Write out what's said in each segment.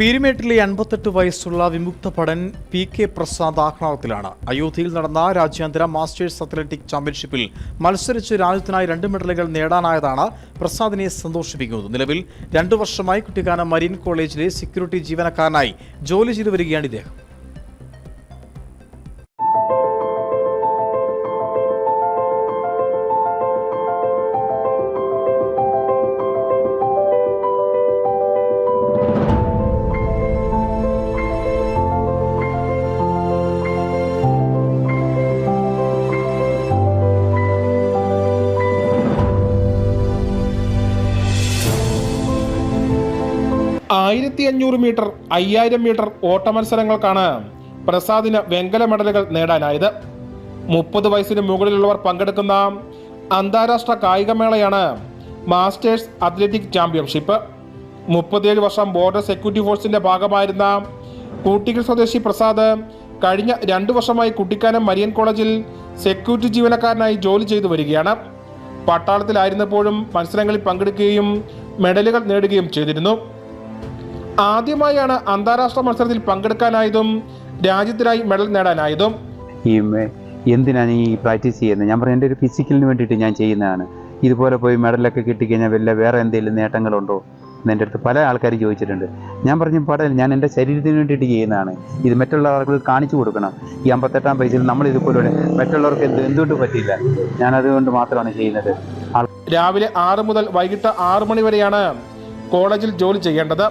പീരുമേട്ടിലെ അൻപത്തെട്ട് വയസ്സുള്ള വിമുക്ത ഭടൻ പി കെ പ്രസാദ് ആഹ്ലാദത്തിലാണ്. അയോധ്യയിൽ നടന്ന രാജ്യാന്തര മാസ്റ്റേഴ്സ് അത്ലറ്റിക് ചാമ്പ്യൻഷിപ്പിൽ മത്സരിച്ച് രാജ്യത്തിനായി രണ്ട് മെഡലുകൾ നേടാനായതാണ് പ്രസാദിനെ സന്തോഷിപ്പിക്കുന്നത്. നിലവിൽ രണ്ടു വർഷമായി കുട്ടിക്കാനം മരീൻ കോളേജിലെ സെക്യൂരിറ്റി ജീവനക്കാരനായി ജോലി ചെയ്തു വരികയാണ് ഇദ്ദേഹം. ആയിരത്തി അഞ്ഞൂറ് മീറ്റർ അയ്യായിരം മീറ്റർ ഓട്ട മത്സരങ്ങൾക്കാണ് പ്രസാദിന് വെങ്കല മെഡലുകൾ നേടാനായത്. മുപ്പത് വയസ്സിന് മുകളിലുള്ളവർ പങ്കെടുക്കുന്ന അന്താരാഷ്ട്ര കായികമേളയാണ് മാസ്റ്റേഴ്സ് അത്ലറ്റിക് ചാമ്പ്യൻഷിപ്പ്. മുപ്പത്തിയേഴ് വർഷം ബോർഡർ സെക്യൂരിറ്റി ഫോഴ്സിന്റെ ഭാഗമായിരുന്ന കൂട്ടിക്കൽ സ്വദേശി പ്രസാദ് കഴിഞ്ഞ രണ്ടു വർഷമായി കുട്ടിക്കാനം മരിയൻ കോളേജിൽ സെക്യൂരിറ്റി ജീവനക്കാരനായി ജോലി ചെയ്തു വരികയാണ്. പട്ടാളത്തിലായിരുന്നപ്പോഴും മത്സരങ്ങളിൽ പങ്കെടുക്കുകയും മെഡലുകൾ നേടുകയും ചെയ്തിരുന്നു. ആദ്യമായാണ് അന്താരാഷ്ട്ര മത്സരത്തിൽ പങ്കെടുക്കാനായതും രാജ്യത്തിനായി മെഡൽ നേടാനായതും. ഈ എന്തിനാണ് ഈ പ്രാക്ടീസ് ചെയ്യുന്നത്? ഞാൻ പറഞ്ഞു എന്റെ ഒരു ഫിസിക്കലിന് വേണ്ടിയിട്ട് ഞാൻ ചെയ്യുന്നതാണ്. ഇതുപോലെ പോയി മെഡലൊക്കെ കിട്ടിക്കഴിഞ്ഞാൽ വല്ല വേറെ എന്തെങ്കിലും നേട്ടങ്ങളുണ്ടോ? എന്ന് എന്റെ അടുത്ത് പല ആൾക്കാരും ചോദിച്ചിട്ടുണ്ട്. ഞാൻ പറഞ്ഞു പാടില്ല ഞാൻ എന്റെ ശരീരത്തിന് വേണ്ടിയിട്ട് ചെയ്യുന്നതാണ്. ഇത് മറ്റുള്ള ആളുകൾക്ക് കാണിച്ചു കൊടുക്കണം. ഈ അമ്പത്തെട്ടാം പൈസയിൽ നമ്മൾ ഇതുപോലെ മറ്റുള്ളവർക്ക് എന്ത് എന്തുകൊണ്ട് പറ്റില്ല ഞാൻ അതുകൊണ്ട് മാത്രമാണ് ചെയ്യുന്നത്. രാവിലെ ആറ് മുതൽ വൈകിട്ട് ആറ് മണി വരെയാണ് കോളേജിൽ ജോലി ചെയ്യേണ്ടത്.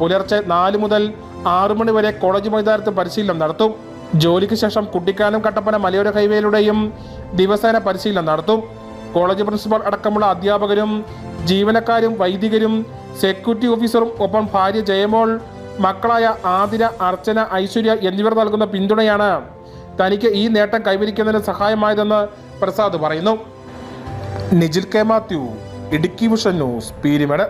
പുലർച്ചെ നാല് മുതൽ ആറു മണി വരെ കോളേജ് മൈതാനത്ത് പരിശീലനം നടത്തും. ജോലിക്ക് ശേഷം കുട്ടിക്കാനം കട്ടപ്പന മലയോര ഹൈവേയിലൂടെയും ദിവസേന പരിശീലനം നടത്തും. കോളേജ് പ്രിൻസിപ്പൽ അടക്കമുള്ള അധ്യാപകരും ജീവനക്കാരും വൈദികരും സെക്യൂരിറ്റി ഓഫീസറും ഒപ്പം ഭാര്യ ജയമോൾ മക്കളായ ആതിര അർച്ചന ഐശ്വര്യ എന്നിവർ നൽകുന്ന പിന്തുണയാണ് തനിക്ക് ഈ നേട്ടം കൈവരിക്കുന്നതിന് സഹായമായതെന്ന് പ്രസാദ് പറയുന്നു. Nijil K Mathew Idukki vision news Peermade.